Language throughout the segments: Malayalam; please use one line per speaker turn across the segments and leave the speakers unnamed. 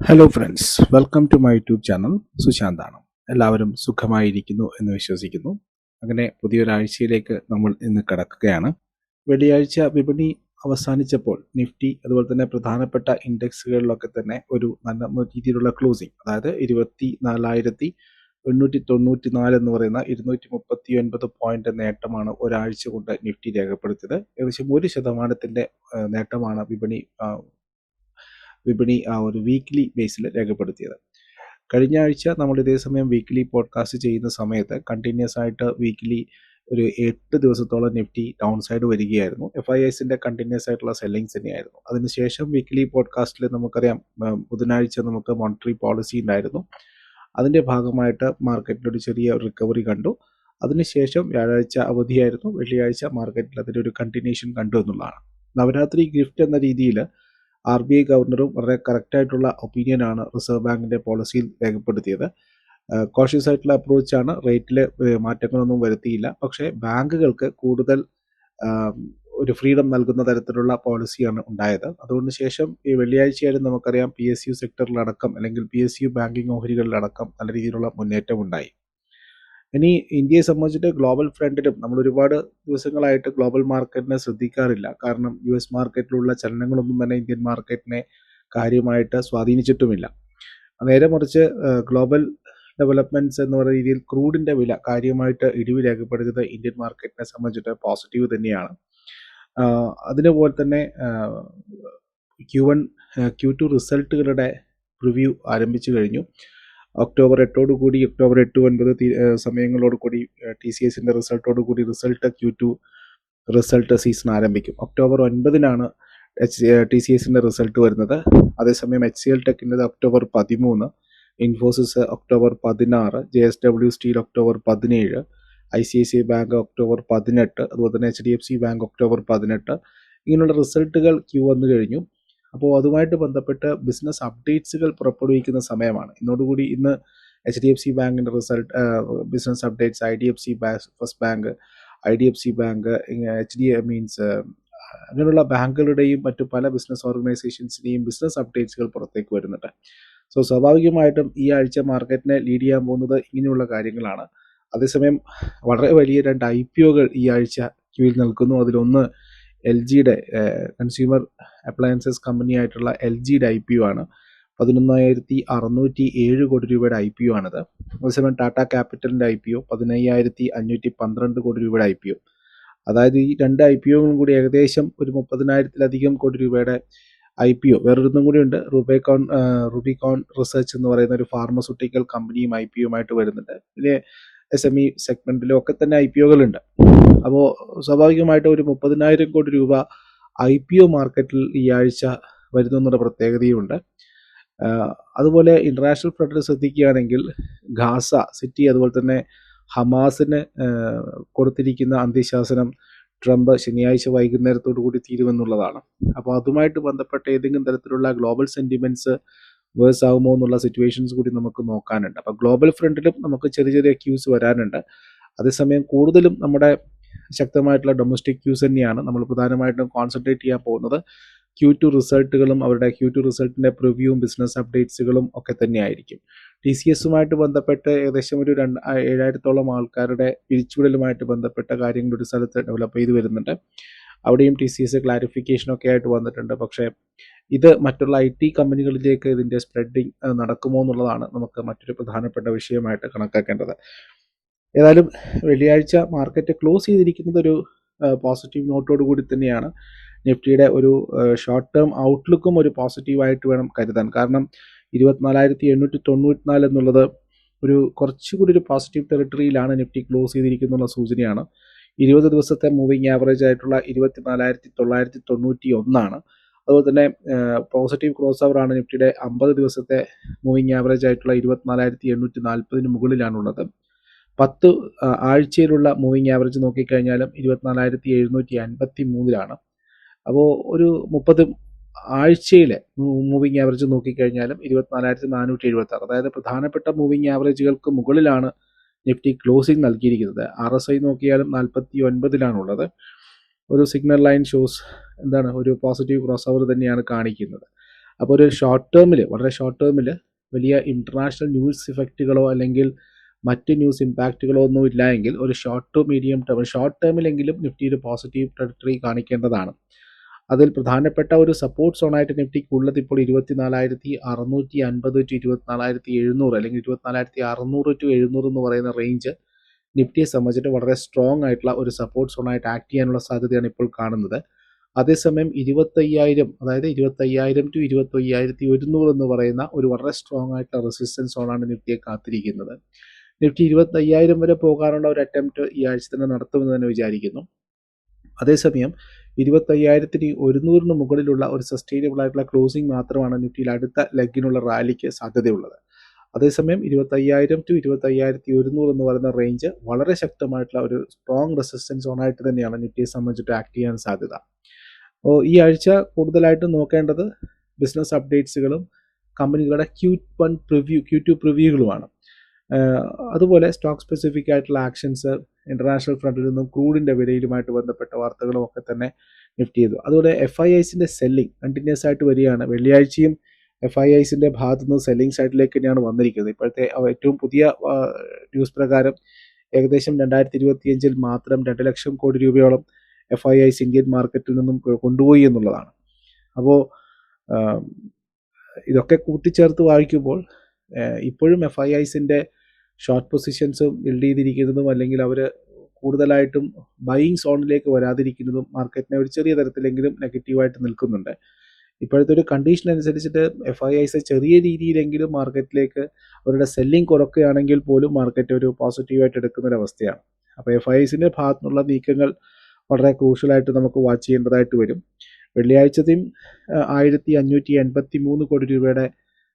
Hello friends welcome to my YouTube channel സുശാന്താണ് എല്ലാവരും സുഖമായിരിക്കുന്നു എന്ന് വിശ്വസിക്കുന്നു. അങ്ങനെ പുതിയൊരാഴ്ചയിലേക്ക് നമ്മൾ ഇന്ന് കിടക്കുകയാണ്. വെള്ളിയാഴ്ച വിപണി അവസാനിച്ചപ്പോൾ നിഫ്റ്റി അതുപോലെ തന്നെ പ്രധാനപ്പെട്ട ഇൻഡെക്സുകളിലൊക്കെ തന്നെ ഒരു നല്ല രീതിയിലുള്ള ക്ലോസിങ് അതായത് ഇരുപത്തി നാലായിരത്തി എണ്ണൂറ്റി തൊണ്ണൂറ്റി നാല് എന്ന് പറയുന്ന ഇരുന്നൂറ്റി മുപ്പത്തി ഒൻപത് പോയിന്റ് നേട്ടമാണ് ഒരാഴ്ച കൊണ്ട് നിഫ്റ്റി രേഖപ്പെടുത്തിയത്. ഏകദേശം ഒരു ശതമാനത്തിന്റെ നേട്ടമാണ് വിപണി വിപണി ആ ഒരു വീക്ക്ലി ബേസിൽ രേഖപ്പെടുത്തിയത്. കഴിഞ്ഞ ആഴ്ച നമ്മൾ ഇതേ സമയം വീക്ക്ലി പോഡ്കാസ്റ്റ് ചെയ്യുന്ന സമയത്ത് കണ്ടിന്യൂസ് ആയിട്ട് വീക്ക്ലി ഒരു എട്ട് ദിവസത്തോളം നിഫ്റ്റി ഡൗൺ സൈഡ് വരികയായിരുന്നു എഫ് ഐ എസിന്റെ കണ്ടിന്യൂസ് ആയിട്ടുള്ള സെല്ലിങ്സ് തന്നെയായിരുന്നു. അതിനുശേഷം വീക്ക്ലി പോഡ്കാസ്റ്റിൽ നമുക്കറിയാം ബുധനാഴ്ച നമുക്ക് മോണിറ്ററി പോളിസി ഉണ്ടായിരുന്നു. അതിന്റെ ഭാഗമായിട്ട് മാർക്കറ്റിൽ ഒരു ചെറിയ റിക്കവറി കണ്ടു. അതിനുശേഷം വ്യാഴാഴ്ച അവധിയായിരുന്നു. വെള്ളിയാഴ്ച മാർക്കറ്റിൽ അതിന്റെ ഒരു കണ്ടിന്യൂഷൻ കണ്ടു എന്നുള്ളതാണ്. നവരാത്രി ഗിഫ്റ്റ് എന്ന രീതിയിൽ ആർ ബി ഐ ഗവർണറും വളരെ കറക്റ്റായിട്ടുള്ള ഒപ്പീനിയനാണ് റിസർവ് ബാങ്കിന്റെ പോളിസിയിൽ രേഖപ്പെടുത്തിയത്. കോഷ്യസ് ആയിട്ടുള്ള അപ്രോച്ചാണ് റേറ്റിൽ മാറ്റങ്ങളൊന്നും വരുത്തിയില്ല. പക്ഷേ ബാങ്കുകൾക്ക് കൂടുതൽ ഒരു ഫ്രീഡം നൽകുന്ന തരത്തിലുള്ള പോളിസിയാണ് ഉണ്ടായത്. അതുകൊണ്ട് ശേഷം ഈ വെള്ളിയാഴ്ചയായാലും നമുക്കറിയാം പി എസ് യു സെക്ടറിലടക്കം അല്ലെങ്കിൽ പി എസ് യു ബാങ്കിങ് ഓഹരികളിലടക്കം നല്ല രീതിയിലുള്ള മുന്നേറ്റം ഉണ്ടായി ഇനി ഇന്ത്യയെ സംബന്ധിച്ചിട്ട് ഗ്ലോബൽ ഫ്രണ്ടിലും നമ്മൾ ഒരുപാട് ദിവസങ്ങളായിട്ട് ഗ്ലോബൽ മാർക്കറ്റിനെ ശ്രദ്ധിക്കാറില്ല. കാരണം യു എസ് മാർക്കറ്റിലുള്ള ചലനങ്ങളൊന്നും തന്നെ ഇന്ത്യൻ മാർക്കറ്റിനെ കാര്യമായിട്ട് സ്വാധീനിച്ചിട്ടുമില്ല. നേരെ മറിച്ച് ഗ്ലോബൽ ഡെവലപ്മെന്റ്സ് എന്ന് പറയുന്ന രീതിയിൽ ക്രൂഡിന്റെ വില കാര്യമായിട്ട് ഇടിവ് രേഖപ്പെടുത്തിയത് ഇന്ത്യൻ മാർക്കറ്റിനെ സംബന്ധിച്ചിട്ട് പോസിറ്റീവ് തന്നെയാണ്. അതിനുപോലെ തന്നെ ക്യു വൺ ക്യു ടു റിസൾട്ടുകളുടെ റിവ്യൂ ആരംഭിച്ചു കഴിഞ്ഞു. ഒക്ടോബർ എട്ടോടുകൂടി ഒക്ടോബർ എട്ട് ഒൻപത് തീ- സമയങ്ങളോട് കൂടി ടി സി എസിന്റെ റിസൾട്ടോട് കൂടി result Q two result season ആരംഭിക്കും. ഒക്ടോബർ ഒൻപതിനാണ് എച്ച് ടി സി എസിന്റെ റിസൾട്ട് വരുന്നത്. അതേസമയം എച്ച് സി എൽ ടെക്കിന്റെ ഒക്ടോബർ പതിമൂന്ന് ഇൻഫോസിസ് ഒക്ടോബർ പതിനാറ് J S W steel October പതിനേഴ് I C I C bank October പതിനെട്ട് അതുപോലെ തന്നെ H D F C bank October പതിനെട്ട്. ഇങ്ങനെയുള്ള റിസൾട്ടുകൾ ക്യൂ വന്നു കഴിഞ്ഞു. അപ്പോൾ അതുമായിട്ട് ബന്ധപ്പെട്ട് ബിസിനസ് അപ്ഡേറ്റ്സുകൾ പുറപ്പെടുവിക്കുന്ന സമയമാണ്. ഇന്നോടുകൂടി ഇന്ന് എച്ച് ഡി എഫ് സി ബാങ്കിന്റെ result business updates I D F C bank first bank I D F C bank H D means അങ്ങനെയുള്ള ബാങ്കുകളുടെയും മറ്റു പല ബിസിനസ് ഓർഗനൈസേഷൻസിന്റെയും ബിസിനസ് അപ്ഡേറ്റ്സുകൾ പുറത്തേക്ക് വരുന്നുണ്ട്. സോ സ്വാഭാവികമായിട്ടും ഈ ആഴ്ച മാർക്കറ്റിനെ ലീഡ് ചെയ്യാൻ പോകുന്നത് ഇങ്ങനെയുള്ള കാര്യങ്ങളാണ്. അതേസമയം വളരെ വലിയ രണ്ട് ഐ പി ഒകൾ ഈ ആഴ്ച ക്യൂവിൽ നിൽക്കുന്നു. അതിലൊന്ന് എൽ ജിയുടെ കൺസ്യൂമർ അപ്ലയൻസസ് കമ്പനി ആയിട്ടുള്ള എൽ ജിയുടെ ഐ പി ഒ ആണ്. പതിനൊന്നായിരത്തി അറുന്നൂറ്റി ഏഴ് കോടി രൂപയുടെ ഐ പി ഒ ആണിത്. അതേസമയം ടാറ്റ ക്യാപിറ്റലിന്റെ ഐ പി ഒ പതിനയ്യായിരത്തി അഞ്ഞൂറ്റി പന്ത്രണ്ട് കോടി രൂപയുടെ ഐ പി ഒ അതായത് ഈ രണ്ട് ഐ പി ഒകളും കൂടി ഏകദേശം ഒരു മുപ്പതിനായിരത്തിലധികം കോടി രൂപയുടെ ഐ പി ഒ വേറൊരുന്നും കൂടി ഉണ്ട്. റുബേക്കോൺ റുബിക്കോൺ റിസർച്ച് എന്ന് പറയുന്ന ഒരു ഫാർമസ്യൂട്ടിക്കൽ കമ്പനിയും ഐ പി ഒമായിട്ട് വരുന്നുണ്ട്. പിന്നെ എസ് എം ഇ സെഗ്മെന്റിലും ഒക്കെ തന്നെ ഐ പി ഒകളുണ്ട് അപ്പോൾ സ്വാഭാവികമായിട്ട് ഒരു മുപ്പതിനായിരം കോടി രൂപ ഐ പി ഒ മാർക്കറ്റിൽ ഈ ആഴ്ച വരുന്നു പ്രത്യേകതയുമുണ്ട് അതുപോലെ ഇന്റർനാഷണൽ ഫ്രണ്ടിൽ ശ്രദ്ധിക്കുകയാണെങ്കിൽ ഖാസ സിറ്റി അതുപോലെ തന്നെ ഹമാസിന് കൊടുത്തിരിക്കുന്ന അന്ത്യശാസനം ട്രംപ് ശനിയാഴ്ച വൈകുന്നേരത്തോടു കൂടി തീരുമെന്നുള്ളതാണ്. അപ്പോൾ അതുമായിട്ട് ബന്ധപ്പെട്ട ഏതെങ്കിലും തരത്തിലുള്ള ഗ്ലോബൽ സെന്റിമെന്റ്സ് വേഴ്സ് ആകുമോ എന്നുള്ള സിറ്റുവേഷൻസ് കൂടി നമുക്ക് നോക്കാനുണ്ട്. അപ്പോൾ ഗ്ലോബൽ ഫ്രണ്ടിലും നമുക്ക് ചെറിയ ചെറിയ ക്യൂസ് വരാനുണ്ട്. അതേസമയം കൂടുതലും നമ്മുടെ ശക്തമായിട്ടുള്ള ഡൊമസ്റ്റിക് ക്യൂസ് തന്നെയാണ് നമ്മൾ പ്രധാനമായിട്ടും കോൺസെൻട്രേറ്റ് ചെയ്യാൻ പോകുന്നത്. ക്യൂ ടു റിസൾട്ടുകളും അവരുടെ ക്യൂ ടു റിസൾട്ടിന്റെ പ്രിവ്യൂവും ബിസിനസ് അപ്ഡേറ്റ്സുകളും ഒക്കെ തന്നെയായിരിക്കും. ടി സി എസുമായിട്ട് ബന്ധപ്പെട്ട് ഏകദേശം ഒരു രണ്ട് ഏഴായിരത്തോളം ആൾക്കാരുടെ പിരിച്ചുവിടലുമായിട്ട് ബന്ധപ്പെട്ട കാര്യങ്ങൾ ഒരു സ്ഥലത്ത് ഡെവലപ്പ് ചെയ്ത് വരുന്നുണ്ട്. അവിടെയും ടി സി എസ് ക്ലാരിഫിക്കേഷനൊക്കെ ആയിട്ട് വന്നിട്ടുണ്ട്. പക്ഷേ ഇത് മറ്റുള്ള ഐ ടി കമ്പനികളിലേക്ക് ഇതിന്റെ സ്പ്രെഡിങ് നടക്കുമോ എന്നുള്ളതാണ് നമുക്ക് മറ്റൊരു പ്രധാനപ്പെട്ട വിഷയമായിട്ട് കണക്കാക്കേണ്ടത്. ഏതായാലും വെള്ളിയാഴ്ച മാർക്കറ്റ് ക്ലോസ് ചെയ്തിരിക്കുന്നത് ഒരു പോസിറ്റീവ് നോട്ടോട് കൂടി തന്നെയാണ്. നിഫ്റ്റിയുടെ ഒരു ഷോർട്ട് ടേം ഔട്ട്ലുക്കും ഒരു പോസിറ്റീവായിട്ട് വേണം കരുതാൻ. കാരണം ഇരുപത്തിനാലായിരത്തി എണ്ണൂറ്റി തൊണ്ണൂറ്റിനാല് എന്നുള്ളത് ഒരു കുറച്ചുകൂടി ഒരു പോസിറ്റീവ് ടെറിട്ടറിയിലാണ് നിഫ്റ്റി ക്ലോസ് ചെയ്തിരിക്കുന്നുള്ള സൂചനയാണ്. ഇരുപത് ദിവസത്തെ മൂവിങ് ആവറേജ് ആയിട്ടുള്ള ഇരുപത്തിനാലായിരത്തി തൊള്ളായിരത്തി തൊണ്ണൂറ്റി ഒന്നാണ് അതുപോലെ തന്നെ പോസിറ്റീവ് ക്രോസ് ഓവർ ആണ് നിഫ്റ്റിയുടെ അമ്പത് ദിവസത്തെ മൂവിങ് ആവറേജ് ആയിട്ടുള്ള ഇരുപത്തിനാലായിരത്തി എണ്ണൂറ്റി നാൽപ്പതിന് മുകളിലാണുള്ളത്. പത്ത് ആഴ്ചയിലുള്ള മൂവിങ് ആവറേജ് നോക്കിക്കഴിഞ്ഞാലും ഇരുപത്തിനാലായിരത്തി എഴുന്നൂറ്റി അൻപത്തി മൂന്നിലാണ് അപ്പോൾ ഒരു മുപ്പത് ആഴ്ചയിലെ മൂവിങ് ആവറേജ് നോക്കിക്കഴിഞ്ഞാലും ഇരുപത്തിനാലായിരത്തി നാനൂറ്റി എഴുപത്തി ആറ് അതായത് പ്രധാനപ്പെട്ട മൂവിങ് ആവറേജുകൾക്ക് മുകളിലാണ് നിഫ്റ്റി ക്ലോസിംഗ് നൽകിയിരിക്കുന്നത്. ആർ എസ് ഐ നോക്കിയാലും നാൽപ്പത്തി ഒൻപതിലാണുള്ളത് ഒരു സിഗ്നൽ ലൈൻ ഷോസ് എന്താണ് ഒരു പോസിറ്റീവ് ക്രോസ് ഓവർ തന്നെയാണ് കാണിക്കുന്നത്. അപ്പോൾ ഒരു ഷോർട്ട് ടേമിൽ വളരെ ഷോർട്ട് ടേമിൽ വലിയ ഇന്റർനാഷണൽ ന്യൂസ് ഇഫക്റ്റുകളോ അല്ലെങ്കിൽ മറ്റ് ന്യൂസ് ഇമ്പാക്റ്റുകളോ ഒന്നും ഇല്ല എങ്കിൽ ഒരു short to medium term short ടേമിലെങ്കിലും Nifty ഒരു പോസിറ്റീവ് ട്രഡക്ടറി കാണിക്കേണ്ടതാണ്. അതിൽ പ്രധാനപ്പെട്ട ഒരു സപ്പോർട്ട് സോണായിട്ട് നിഫ്റ്റിക്ക് ഉള്ളത് ഇപ്പോൾ ഇരുപത്തിനാലായിരത്തി അറുന്നൂറ്റി അൻപത് ടു ഇരുപത്തിനാലായിരത്തി എഴുന്നൂറ് അല്ലെങ്കിൽ ഇരുപത്തിനാലായിരത്തി അറുന്നൂറ് ടു എഴുന്നൂറ് എന്ന് പറയുന്ന റേഞ്ച് നിഫ്റ്റിയെ സംബന്ധിച്ചിട്ട് വളരെ സ്ട്രോങ് ആയിട്ടുള്ള ഒരു സപ്പോർട്ട് സോണായിട്ട് ആക്ട് ചെയ്യാനുള്ള സാധ്യതയാണ് ഇപ്പോൾ കാണുന്നത്. അതേസമയം ഇരുപത്തയ്യായിരം അതായത് ഇരുപത്തയ്യായിരം ടു ഇരുപത്തയ്യായിരത്തി ഒരുന്നൂറ് എന്ന് പറയുന്ന ഒരു വളരെ സ്ട്രോങ് ആയിട്ടുള്ള റെസിസ്റ്റൻസ് സോണാണ് നിഫ്റ്റിയെ കാത്തിരിക്കുന്നത്. നിഫ്റ്റി ഇരുപത്തയ്യായിരം വരെ പോകാനുള്ള ഒരു അറ്റംപ്റ്റ് ഈ ആഴ്ച തന്നെ നടത്തുമെന്ന് തന്നെ വിചാരിക്കുന്നു. അതേസമയം ഇരുപത്തയ്യായിരത്തിന് ഒരുന്നൂറിന് മുകളിലുള്ള ഒരു സസ്റ്റൈനബിൾ ആയിട്ടുള്ള ക്ലോസിംഗ് മാത്രമാണ് നിഫ്റ്റിയിൽ അടുത്ത ലെഗിനുള്ള റാലിക്ക് സാധ്യതയുള്ളത്. അതേസമയം ഇരുപത്തയ്യായിരം ടു ഇരുപത്തയ്യായിരത്തി ഒരുന്നൂറ് എന്ന് പറയുന്ന റേഞ്ച് വളരെ ശക്തമായിട്ടുള്ള ഒരു സ്ട്രോങ് റെസിസ്റ്റൻസ് ഓണായിട്ട് തന്നെയാണ് നിഫ്റ്റിയെ സംബന്ധിച്ചിട്ട് ആക്ട് ചെയ്യാൻ സാധ്യത. അപ്പോൾ ഈ ആഴ്ച കൂടുതലായിട്ടും നോക്കേണ്ടത് ബിസിനസ് അപ്ഡേറ്റ്സുകളും കമ്പനികളുടെ Q one preview Q two പ്രിവ്യൂകളുമാണ് അതുപോലെ സ്റ്റോക്ക് സ്പെസിഫിക് ആയിട്ടുള്ള ആക്ഷൻസ് ഇന്റർനാഷണൽ ഫ്രണ്ടിൽ നിന്നും ക്രൂഡിന്റെ വിലയിലുമായിട്ട് ബന്ധപ്പെട്ട വാർത്തകളും ഒക്കെ തന്നെ നിഫ്റ്റ് ചെയ്തു. അതുപോലെ എഫ് ഐ ഐസിന്റെ സെല്ലിംഗ് കണ്ടിന്യൂസ് ആയിട്ട് വരികയാണ്. വെള്ളിയാഴ്ചയും എഫ് ഐ ഐസിന്റെ ഭാഗത്തു നിന്ന് സെല്ലിംഗ് സൈഡിലേക്ക് തന്നെയാണ് വന്നിരിക്കുന്നത്. ഇപ്പോഴത്തെ ഏറ്റവും പുതിയ ന്യൂസ് പ്രകാരം ഏകദേശം രണ്ടായിരത്തി ഇരുപത്തിയഞ്ചിൽ മാത്രം രണ്ട് ലക്ഷം കോടി രൂപയോളം എഫ് ഐ ഐസ് ഇന്ത്യൻ മാർക്കറ്റിൽ നിന്നും കൊണ്ടുപോയി എന്നുള്ളതാണ്. അപ്പോൾ ഇതൊക്കെ കൂട്ടിച്ചേർത്ത് വായിക്കുമ്പോൾ ഇപ്പോഴും എഫ് ഐ ഐസിന്റെ ഷോർട്ട് പൊസിഷൻസ് ബിൽഡ് ചെയ്തിരിക്കുന്നതും അല്ലെങ്കിൽ അവർ കൂടുതലായിട്ടും ബൈയിങ് സോണിലേക്ക് വരാതിരിക്കുന്നതും മാർക്കറ്റിനെ ഒരു ചെറിയ തരത്തിലെങ്കിലും നെഗറ്റീവായിട്ട് നിൽക്കുന്നുണ്ട്. ഇപ്പോഴത്തെ ഒരു കണ്ടീഷൻ അനുസരിച്ചിട്ട് എഫ് ഐ ഐസ് ചെറിയ രീതിയിലെങ്കിലും മാർക്കറ്റിലേക്ക് അവരുടെ സെല്ലിംഗ് കുറക്കുകയാണെങ്കിൽ പോലും മാർക്കറ്റ് ഒരു പോസിറ്റീവായിട്ട് എടുക്കുന്ന ഒരു അവസ്ഥയാണ് അപ്പോൾ എഫ് ഐ ഐസിന്റെ ഭാഗത്തു നിന്നുള്ള നീക്കങ്ങൾ വളരെ ക്രൂഷ്യലായിട്ട് നമുക്ക് വാച്ച് ചെയ്യേണ്ടതായിട്ട് വരും. വെള്ളിയാഴ്ചത്തെയും ആയിരത്തി അഞ്ഞൂറ്റി എൺപത്തി മൂന്ന് കോടി രൂപയുടെ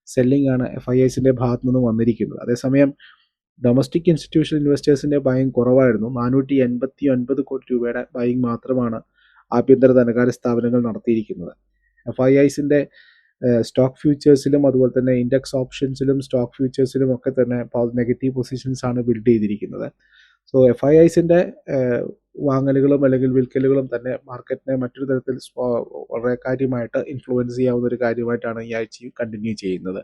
സെല്ലിംഗ് ആണ് എഫ് ഐ ഐസിന്റെ ഭാഗത്തു നിന്ന് വന്നിരിക്കുന്നത്. അതേസമയം ഡൊമസ്റ്റിക് ഇൻസ്റ്റിറ്റ്യൂഷണൽ ഇൻവെസ്റ്റേഴ്സിന്റെ ബൈങ് കുറവായിരുന്നു. നാനൂറ്റി എൺപത്തി ഒൻപത് കോടി രൂപയുടെ ബൈങ് മാത്രമാണ് ആഭ്യന്തര ധനകാര്യ സ്ഥാപനങ്ങൾ നടത്തിയിരിക്കുന്നത്. എഫ് ഐ ഐസിന്റെ സ്റ്റോക്ക് ഫ്യൂച്ചേഴ്സിലും അതുപോലെ തന്നെ ഇൻഡെക്സ് ഓപ്ഷൻസിലും സ്റ്റോക്ക് ഫ്യൂച്ചേഴ്സിലും ഒക്കെ തന്നെ നെഗറ്റീവ് പൊസിഷൻസ് ആണ് ബിൽഡ് ചെയ്തിരിക്കുന്നത്. സോ എഫ് ഐ ഐസിന്റെ വാങ്ങലുകളും അല്ലെങ്കിൽ വിൽക്കലുകളും തന്നെ മാർക്കറ്റിനെ മറ്റൊരു തരത്തിൽ വളരെ കാര്യമായിട്ട് ഇൻഫ്ലുവൻസ് ചെയ്യാവുന്ന ഒരു കാര്യമായിട്ടാണ് ഈ ആഴ്ചയും കണ്ടിന്യൂ ചെയ്യുന്നത്.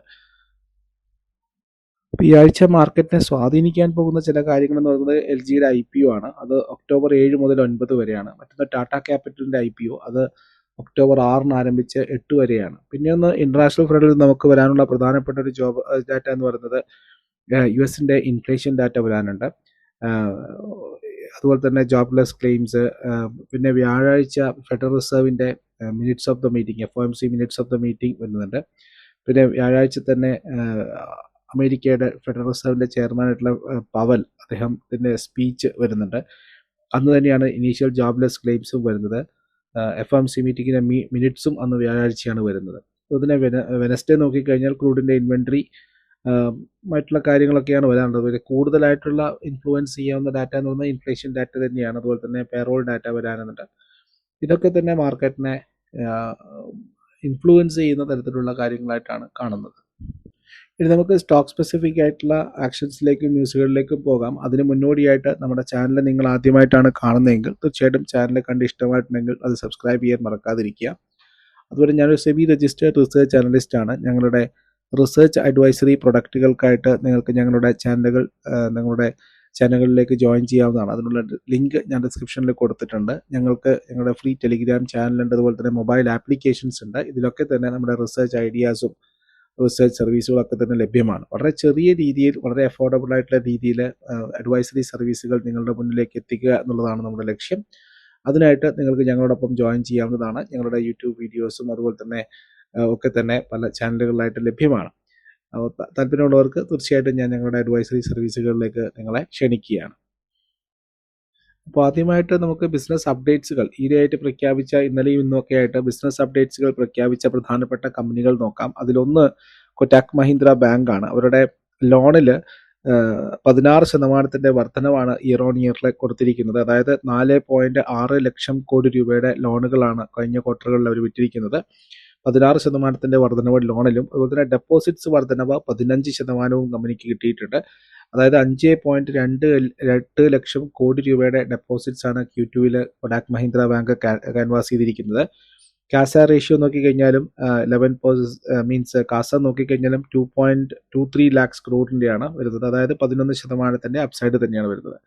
ഈ ആഴ്ച മാർക്കറ്റിനെ സ്വാധീനിക്കാൻ പോകുന്ന ചില കാര്യങ്ങൾ എന്ന് പറയുന്നത് എൽ ജിയുടെ ഐ പി ഒ ആണ്. അത് ഒക്ടോബർ ഏഴ് മുതൽ ഒൻപത് വരെയാണ്. മറ്റൊന്ന് ടാറ്റ ക്യാപിറ്റലിന്റെ ഐ പി ഒ അത് ഒക്ടോബർ ആറിന് ആരംഭിച്ച് എട്ട് വരെയാണ്. പിന്നെ ഒന്ന് ഇന്റർനാഷണൽ ഫ്രണ്ടിൽ നമുക്ക് വരാനുള്ള പ്രധാനപ്പെട്ട ഒരു ജോബ് ഡാറ്റ എന്ന് പറയുന്നത് യു എസിന്റെ ഇൻഫ്ലേഷൻ ഡാറ്റ വരാനുണ്ട്. അതുപോലെ തന്നെ ജോബ്ലെസ് ക്ലെയിംസ് പിന്നെ വ്യാഴാഴ്ച federal റിസർവിന്റെ minutes of the meeting F O M C minutes of the meeting വരുന്നുണ്ട്. പിന്നെ വ്യാഴാഴ്ച തന്നെ അമേരിക്കയുടെ ഫെഡറൽ റിസർവിന്റെ ചെയർമാനായിട്ടുള്ള പവൽ അദ്ദേഹത്തിന്റെ സ്പീച്ച് വരുന്നുണ്ട്. അന്ന് തന്നെയാണ് ഇനീഷ്യൽ ജോബ്ലെസ് ക്ലെയിംസും വരുന്നത്. എഫ് എം സി മീറ്റിങ്ങിന്റെ മീ മിനിറ്റ്സും അന്ന് വ്യാഴാഴ്ചയാണ് വരുന്നത്. അതിനെ വെന വെനസ്ഡേ നോക്കിക്കഴിഞ്ഞാൽ ക്രൂഡിന്റെ ഇൻവെൻട്രി മറ്റുള്ള കാര്യങ്ങളൊക്കെയാണ് വരാനുള്ളത് പിന്നെ കൂടുതലായിട്ടുള്ള ഇൻഫ്ലുവൻസ് ചെയ്യാവുന്ന ഡാറ്റ എന്ന് പറഞ്ഞാൽ ഇൻഫ്ലേഷൻ ഡാറ്റ തന്നെയാണ്. അതുപോലെ തന്നെ പേറോൾ ഡാറ്റ വരാനുണ്ട് ഇതൊക്കെ തന്നെ മാർക്കറ്റിനെ ഇൻഫ്ലുവൻസ് ചെയ്യുന്ന തരത്തിലുള്ള കാര്യങ്ങളായിട്ടാണ് കാണുന്നത്. ഇനി നമുക്ക് സ്റ്റോക്ക് സ്പെസിഫിക് ആയിട്ടുള്ള ആക്ഷൻസിലേക്കും ന്യൂസുകളിലേക്കും പോകാം. അതിന് മുന്നോടിയായിട്ട് നമ്മുടെ ചാനൽ നിങ്ങൾ ആദ്യമായിട്ടാണ് കാണുന്നതെങ്കിൽ തീർച്ചയായിട്ടും ചാനൽ കണ്ട് ഇഷ്ടമായിട്ടുണ്ടെങ്കിൽ അത് സബ്സ്ക്രൈബ് ചെയ്യാൻ മറക്കാതിരിക്കുക. അതുപോലെ ഞാനൊരു സെബി രജിസ്റ്റേർഡ് റിസർച്ച് അനലിസ്റ്റ് ആണ്. ഞങ്ങളുടെ റിസർച്ച് അഡ്വൈസറി പ്രൊഡക്റ്റുകൾക്കായിട്ട് നിങ്ങൾക്ക് ഞങ്ങളുടെ ചാനലുകൾ നിങ്ങളുടെ ചാനലുകളിലേക്ക് ജോയിൻ ചെയ്യാവുന്നതാണ്. അതിനുള്ള ലിങ്ക് ഞാൻ ഡിസ്ക്രിപ്ഷനിൽ കൊടുത്തിട്ടുണ്ട്. ഞങ്ങൾക്ക് ഞങ്ങളുടെ ഫ്രീ ടെലിഗ്രാം ചാനലുണ്ട് അതുപോലെ തന്നെ മൊബൈൽ ആപ്ലിക്കേഷൻസ് ഉണ്ട്. ഇതിലൊക്കെ തന്നെ നമ്മുടെ റിസർച്ച് ഐഡിയാസും റിസർച്ച് സർവീസുകളൊക്കെ തന്നെ ലഭ്യമാണ്. വളരെ ചെറിയ രീതിയിൽ വളരെ അഫോർഡബിൾ ആയിട്ടുള്ള രീതിയിൽ അഡ്വൈസറി സർവീസുകൾ നിങ്ങളുടെ മുന്നിലേക്ക് എത്തിക്കുക എന്നുള്ളതാണ് നമ്മുടെ ലക്ഷ്യം. അതിനായിട്ട് നിങ്ങൾക്ക് ഞങ്ങളോടൊപ്പം ജോയിൻ ചെയ്യാവുന്നതാണ്. ഞങ്ങളുടെ യൂട്യൂബ് വീഡിയോസും അതുപോലെ തന്നെ ഒക്കെ തന്നെ പല ചാനലുകളിലായിട്ട് ലഭ്യമാണ്. താല്പര്യമുള്ളവർക്ക് തീർച്ചയായിട്ടും ഞാൻ ഞങ്ങളുടെ അഡ്വൈസറി സർവീസുകളിലേക്ക് നിങ്ങളെ ക്ഷണിക്കുകയാണ്. അപ്പോൾ ആദ്യമായിട്ട് നമുക്ക് ബിസിനസ് അപ്ഡേറ്റ്സുകൾ ഈയിടെയായിട്ട് പ്രഖ്യാപിച്ച ഇന്നലെയും ഇന്നൊക്കെ ആയിട്ട് ബിസിനസ് അപ്ഡേറ്റ്സുകൾ പ്രഖ്യാപിച്ച പ്രധാനപ്പെട്ട കമ്പനികൾ നോക്കാം. അതിലൊന്ന് കൊറ്റാക് മഹീന്ദ്ര ബാങ്ക് ആണ്. അവരുടെ ലോണിൽ പതിനാറ് ശതമാനത്തിന്റെ വർധനവാണ് ഇയർ ഓൺ ഇയറിൽ കൊടുത്തിരിക്കുന്നത്. അതായത് നാല് പോയിന്റ് ആറ് ലക്ഷം കോടി രൂപയുടെ ലോണുകളാണ് കഴിഞ്ഞ ക്വാർട്ടറുകളിൽ അവർ വിറ്റിരിക്കുന്നത്. പതിനാറ് ശതമാനത്തിന്റെ വർധനവ് ലോണിലും അതുപോലെ തന്നെ ഡെപ്പോസിറ്റ്സ് വർധനവ് പതിനഞ്ച് ശതമാനവും കമ്പനിക്ക് കിട്ടിയിട്ടുണ്ട്. അതായത് അഞ്ച് പോയിന്റ് രണ്ട് എട്ട് ലക്ഷം കോടി രൂപയുടെ ഡെപ്പോസിറ്റ്സ് ആണ് ക്യൂ ടുവിൽ കൊഡാക് മഹീന്ദ്ര ബാങ്ക് കാൻവാസ് ചെയ്തിരിക്കുന്നത്. കാസ റേഷ്യോ നോക്കിക്കഴിഞ്ഞാലും eleven means CASA നോക്കിക്കഴിഞ്ഞാലും two point two three lakhs ക്രോറിന്റെയാണ് വരുന്നത്. അതായത് പതിനൊന്ന് ശതമാനത്തിന്റെ അപ്സൈഡ് തന്നെയാണ് വരുന്നത്.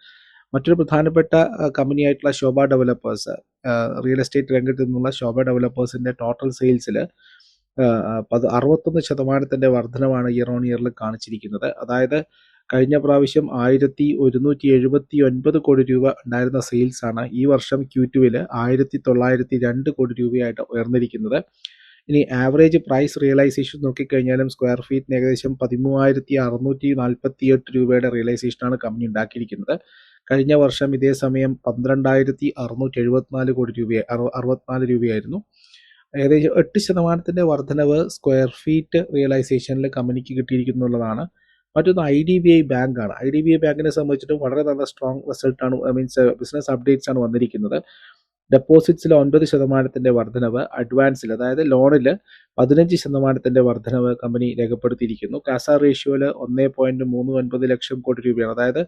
മറ്റൊരു പ്രധാനപ്പെട്ട company Sobha developers real estate രംഗത്ത് നിന്നുള്ള ശോഭ ഡെവലപ്പേഴ്സിന്റെ ടോട്ടൽ സെയിൽസിൽ പത് അറുപത്തൊന്ന് ശതമാനത്തിന്റെ വർധനമാണ് ഇയർ ഓൺ ഇയറിൽ കാണിച്ചിരിക്കുന്നത്. അതായത് കഴിഞ്ഞ പ്രാവശ്യം ആയിരത്തി ഒരുന്നൂറ്റി എഴുപത്തി ഒൻപത് കോടി രൂപ ഉണ്ടായിരുന്ന സെയിൽസാണ് ഈ വർഷം ക്യൂ ടുവിൽ ആയിരത്തി തൊള്ളായിരത്തി രണ്ട് കോടി രൂപയായിട്ട് ഉയർന്നിരിക്കുന്നത്. ഇനി ആവറേജ് പ്രൈസ് റിയലൈസേഷൻ നോക്കിക്കഴിഞ്ഞാലും സ്ക്വയർ ഫീറ്റിന് ഏകദേശം പതിമൂവായിരത്തി അറുന്നൂറ്റി നാൽപ്പത്തി എട്ട് രൂപയുടെ റിയലൈസേഷനാണ് കമ്പനി ഉണ്ടാക്കിയിരിക്കുന്നത്. കഴിഞ്ഞ വർഷം ഇതേ സമയം പന്ത്രണ്ടായിരത്തി അറുന്നൂറ്റി എഴുപത്തിനാല് കോടി രൂപ അറുപത്തിനാല് രൂപയായിരുന്നു. ഏകദേശം എട്ട് ശതമാനത്തിന്റെ വർധനവ് സ്ക്വയർ ഫീറ്റ് റിയലൈസേഷനിൽ കമ്പനിക്ക് കിട്ടിയിരിക്കുന്നുള്ളതാണ്. മറ്റൊന്ന് ഐ ഡി ബി ഐ ബാങ്കാണ്. ഐ ഡി ബി ഐ ബാങ്കിനെ സംബന്ധിച്ചിട്ട് വളരെ നല്ല സ്ട്രോങ് റിസൾട്ടാണ് മീൻസ് ബിസിനസ് അപ്ഡേറ്റ്സ് ആണ് വന്നിരിക്കുന്നത്. ഡെപ്പോസിറ്റ്സിൽ ഒൻപത് ശതമാനത്തിന്റെ വർധനവ് അഡ്വാൻസിൽ അതായത് ലോണിൽ പതിനഞ്ച് ശതമാനത്തിന്റെ വർധനവ് കമ്പനി രേഖപ്പെടുത്തിയിരിക്കുന്നു. കാസ റേഷ്യോയിൽ ഒന്നേ പോയിന്റ് മൂന്ന് ഒൻപത് ലക്ഷം കോടി രൂപയാണ്. അതായത്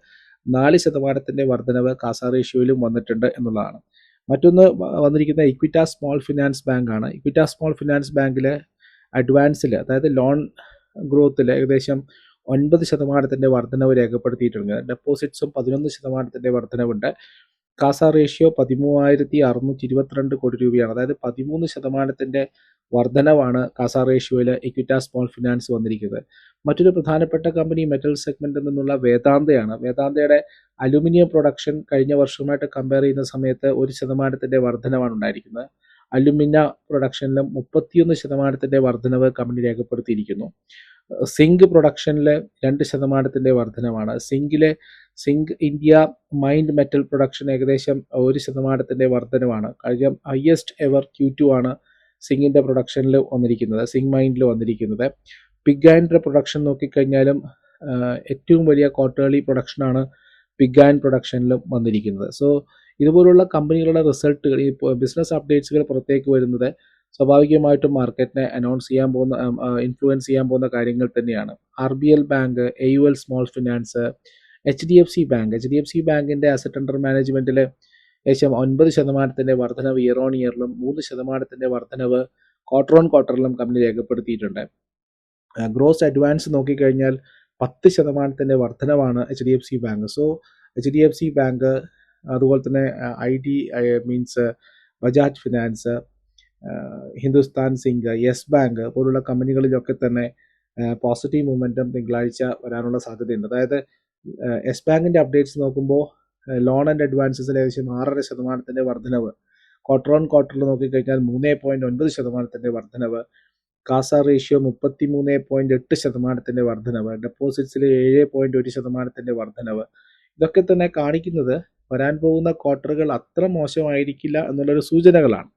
നാല് ശതമാനത്തിന്റെ വർധനവ് കാസ റേഷ്യോയിലും വന്നിട്ടുണ്ട് എന്നുള്ളതാണ്. മറ്റൊന്ന് വന്നിരിക്കുന്ന ഇക്വിറ്റ സ്മോൾ ഫിനാൻസ് ബാങ്കാണ് ഇക്വിറ്റ സ്മോൾ ഫിനാൻസ് ബാങ്കിലെ അഡ്വാൻസിൽ അതായത് ലോൺ ഗ്രോത്തിൽ ഏകദേശം ഒൻപത് ശതമാനത്തിന്റെ വർധനവ് രേഖപ്പെടുത്തിയിട്ടുണ്ട്. ഡെപ്പോസിറ്റ്സും പതിനൊന്ന് ശതമാനത്തിന്റെ വർധനവുണ്ട്. കാസ റേഷ്യോ പതിമൂവായിരത്തി അറുന്നൂറ്റി ഇരുപത്തിരണ്ട് കോടി രൂപയാണ്. അതായത് പതിമൂന്ന് ശതമാനത്തിന്റെ വർധനവാണ് കാസ റേഷ്യോയിൽ ഇക്വിറ്റ സ്മോൾ ഫിനാൻസ് വന്നിരിക്കുന്നത്. മറ്റൊരു പ്രധാനപ്പെട്ട കമ്പനി മെറ്റൽ സെഗ്മെന്റിൽ നിന്നുള്ള വേദാന്തയാണ്. വേദാന്തയുടെ അലുമിനിയം പ്രൊഡക്ഷൻ കഴിഞ്ഞ വർഷവുമായിട്ട് കമ്പയർ ചെയ്യുന്ന സമയത്ത് ഒരു ശതമാനത്തിന്റെ വർധനവാണ് ഉണ്ടായിരിക്കുന്നത്. അലുമിന പ്രൊഡക്ഷനിലും മുപ്പത്തിയൊന്ന് ശതമാനത്തിന്റെ വർധനവ് കമ്പനി രേഖപ്പെടുത്തിയിരിക്കുന്നു. സിങ്ക് പ്രൊഡക്ഷനിൽ രണ്ട് ശതമാനത്തിന്റെ വർധനമാണ് സിങ്കിലെ zinc India mined metal production ഏകദേശം ഒരു ശതമാനത്തിന്റെ വർധനവാണ്. കഴിഞ്ഞ ഹയസ്റ്റ് എവർ ക്യൂ ടു ആണ്. സിങ്കിന്റെ പ്രൊഡക്ഷനിൽ വന്നിരിക്കുന്നത് സിംഗ് മൈൻഡിൽ വന്നിരിക്കുന്നത്. പിഗ് ആൻഡ് പ്രൊഡക്ഷൻ നോക്കിക്കഴിഞ്ഞാലും ഏറ്റവും വലിയ ക്വാർട്ടേർലി പ്രൊഡക്ഷനാണ് പിഗ് ആൻഡ് പ്രൊഡക്ഷനിലും വന്നിരിക്കുന്നത്. സോ ഇതുപോലുള്ള കമ്പനികളുടെ റിസൾട്ടുകൾ ഈ ബിസിനസ് അപ്ഡേറ്റ്സുകൾ പുറത്തേക്ക് വരുന്നത് സ്വാഭാവികമായിട്ടും മാർക്കറ്റിനെ അനൗൺസ് ചെയ്യാൻ പോകുന്ന ഇൻഫ്ലുവൻസ് ചെയ്യാൻ പോകുന്ന കാര്യങ്ങൾ തന്നെയാണ്. R B L bank A U L small finance H D F C bank. H D F C ബാങ്കിന്റെ അസറ്റ് അണ്ടർ മാനേജ്മെന്റിൽ ഏകദേശം ഒൻപത് ശതമാനത്തിന്റെ വർധനവ് ഇയർ ഓൺ ഇയറിലും മൂന്ന് ശതമാനത്തിന്റെ വർധനവ് ക്വാർട്ടർ ഓൺ ക്വാർട്ടറിലും കമ്പനി രേഖപ്പെടുത്തിയിട്ടുണ്ട്. ഗ്രോസ് അഡ്വാൻസ് നോക്കിക്കഴിഞ്ഞാൽ പത്ത് ശതമാനത്തിന്റെ വർധനവാണ് H D F C bank so H D F C bank അതുപോലെ തന്നെ I D means Bajaj finance Hindustan zinc yes bank പോലുള്ള കമ്പനികളിലൊക്കെ തന്നെ പോസിറ്റീവ് മൂവ്മെന്റം തിങ്കളാഴ്ച വരാനുള്ള സാധ്യതയുണ്ട്. അതായത് യെസ് ബാങ്കിന്റെ അപ്ഡേറ്റ്സ് നോക്കുമ്പോൾ ലോൺ ആൻഡ് അഡ്വാൻസസിൽ ഏകദേശം ആറര ശതമാനത്തിന്റെ വർധനവ്. ക്വാർട്ടർ ഓൺ ക്വാർട്ടറിൽ നോക്കിക്കഴിഞ്ഞാൽ മൂന്ന് പോയിന്റ് ഒൻപത് ശതമാനത്തിന്റെ വർധനവ്. കാസ റേഷ്യോ മുപ്പത്തി മൂന്ന് പോയിന്റ് എട്ട് ശതമാനത്തിന്റെ വർധനവ്. ഡെപ്പോസിറ്റ്സിൽ ഏഴ് പോയിന്റ് ഒരു ശതമാനത്തിന്റെ വർധനവ്. ഇതൊക്കെ തന്നെ കാണിക്കുന്നത് വരാൻ പോകുന്ന ക്വാർട്ടറുകൾ അത്ര മോശമായിരിക്കില്ല എന്നുള്ളൊരു സൂചനകളാണ്.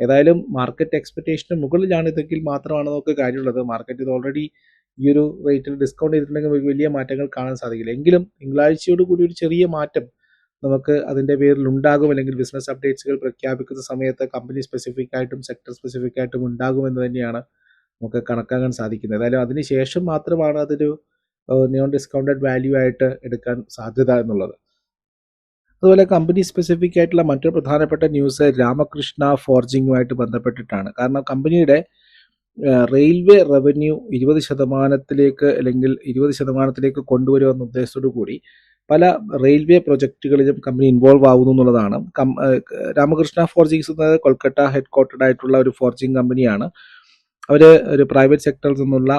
ഏതായാലും മാർക്കറ്റ് എക്സ്പെക്റ്റേഷന് മുകളിലാണ് ഇതെങ്കിൽ മാത്രമാണ് നമുക്ക് കാര്യമുള്ളത്. മാർക്കറ്റ് ഇത് ഓൾറെഡി ഈ ഒരു റേറ്റിൽ ഡിസ്കൗണ്ട് ചെയ്തിട്ടുണ്ടെങ്കിൽ വലിയ മാറ്റങ്ങൾ കാണാൻ സാധിക്കില്ല. എങ്കിലും തിങ്കളാഴ്ചയോട് കൂടി ഒരു ചെറിയ മാറ്റം നമുക്ക് അതിന്റെ പേരിൽ ഉണ്ടാകും അല്ലെങ്കിൽ ബിസിനസ് അപ്ഡേറ്റ്സുകൾ പ്രഖ്യാപിക്കുന്ന സമയത്ത് കമ്പനി സ്പെസിഫിക് ആയിട്ടും സെക്ടർ സ്പെസിഫിക് ആയിട്ടും ഉണ്ടാകുമെന്ന് തന്നെയാണ് നമുക്ക് കണക്കാക്കാൻ സാധിക്കുന്നത്. ഏതായാലും അതിന് ശേഷം മാത്രമാണ് അതൊരു നോൺ ഡിസ്കൗണ്ടഡ് വാല്യൂ ആയിട്ട് എടുക്കാൻ സാധ്യത എന്നുള്ളത്. അതുപോലെ കമ്പനി സ്പെസിഫിക് ആയിട്ടുള്ള മറ്റൊരു പ്രധാനപ്പെട്ട ന്യൂസ് രാമകൃഷ്ണ ഫോർജിങ്ങുമായിട്ട് ബന്ധപ്പെട്ടിട്ടാണ്. കാരണം കമ്പനിയുടെ റെയിൽവേ റവന്യൂ ഇരുപത് ശതമാനത്തിലേക്ക് അല്ലെങ്കിൽ ഇരുപത് ശതമാനത്തിലേക്ക് കൊണ്ടുവരുമെന്ന ഉദ്ദേശത്തോടു കൂടി പല റെയിൽവേ പ്രൊജക്റ്റുകളിലും കമ്പനി ഇൻവോൾവ് ആവുന്നു എന്നുള്ളതാണ്. രാമകൃഷ്ണ ഫോർജിങ്സ് എന്നത് കൊൽക്കത്ത ഹെഡ് ക്വാർട്ടേഡ് ആയിട്ടുള്ള ഒരു ഫോർജിങ് കമ്പനിയാണ്. അവർ ഒരു പ്രൈവറ്റ് സെക്ടറിൽ നിന്നുള്ള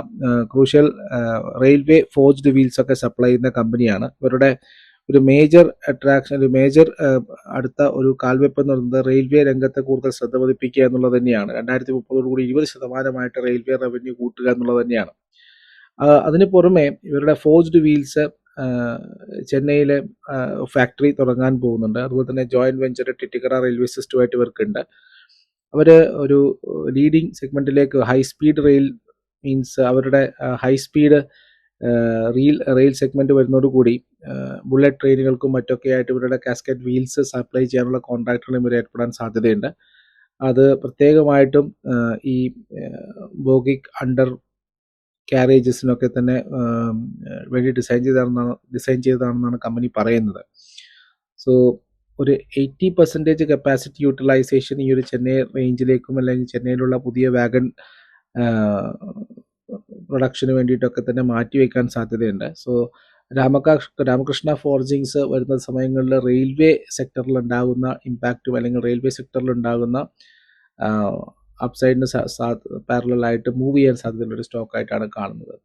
ക്രൂഷ്യൽ റെയിൽവേ ഫോർജ്ഡ് വീൽസ് ഒക്കെ സപ്ലൈ ചെയ്യുന്ന കമ്പനിയാണ്. ഇവരുടെ ഒരു മേജർ അട്രാക്ഷൻ ഒരു മേജർ അടുത്ത ഒരു കാൽവെപ്പ് എന്ന് പറയുന്നത് റെയിൽവേ രംഗത്തെ കൂടുതൽ ശ്രദ്ധ പതിപ്പിക്കുക എന്നുള്ളത് തന്നെയാണ്. രണ്ടായിരത്തി മുപ്പതോടു കൂടി ഇരുപത് ശതമാനമായിട്ട് റെയിൽവേ റവന്യൂ കൂട്ടുക എന്നുള്ളത് തന്നെയാണ്. അതിന് പുറമെ ഇവരുടെ ഫോർജ്ഡ് വീൽസ് ചെന്നൈയിലെ ഫാക്ടറി തുടങ്ങാൻ പോകുന്നുണ്ട്. അതുപോലെ തന്നെ ജോയിന്റ് വെഞ്ചർ ടിറ്റിക്കറ റെയിൽവേ സിസ്റ്റമായിട്ട് ഇവർക്കുണ്ട്. അവർ ഒരു ലീഡിങ് സെഗ്മെന്റിലേക്ക് ഹൈ സ്പീഡ് റെയിൽ മീൻസ് അവരുടെ high speed reel rail segment വരുന്നതോടുകൂടി bullet ട്രെയിനുകൾക്കും മറ്റൊക്കെ ആയിട്ട് ഇവരുടെ കാസ്കറ്റ് വീൽസ് സപ്ലൈ ചെയ്യാനുള്ള കോൺട്രാക്റ്റുകളും ഇവർ ഏർപ്പെടാൻ സാധ്യതയുണ്ട്. അത് പ്രത്യേകമായിട്ടും ഈ ബോഗിക് അണ്ടർ ക്യാരേജസിനൊക്കെ തന്നെ വേണ്ടി ഡിസൈൻ ചെയ്താണെന്നാണ് ഡിസൈൻ ചെയ്തതാണെന്നാണ് കമ്പനി പറയുന്നത്. സോ ഒരു എയ്റ്റി പെർസെന്റേജ് കപ്പാസിറ്റി യൂട്ടിലൈസേഷൻ ഈ ഒരു ചെന്നൈ റേഞ്ചിലേക്കും അല്ലെങ്കിൽ ചെന്നൈയിലുള്ള പുതിയ വാഗൺ പ്രൊഡക്ഷന് വേണ്ടിയിട്ടൊക്കെ തന്നെ മാറ്റി വയ്ക്കാൻ സാധ്യതയുണ്ട്. സോ രാമകൃഷ്ണ രാമകൃഷ്ണ ഫോർജിങ്സ് വരുന്ന സമയങ്ങളിൽ റെയിൽവേ സെക്ടറിൽ ഉണ്ടാകുന്ന ഇമ്പാക്റ്റും അല്ലെങ്കിൽ റെയിൽവേ സെക്ടറിൽ ഉണ്ടാകുന്ന അപ്സൈഡിന് പാരലായിട്ട് മൂവ് ചെയ്യാൻ സാധ്യതയുള്ള ഒരു സ്റ്റോക്കായിട്ടാണ് കാണുന്നത്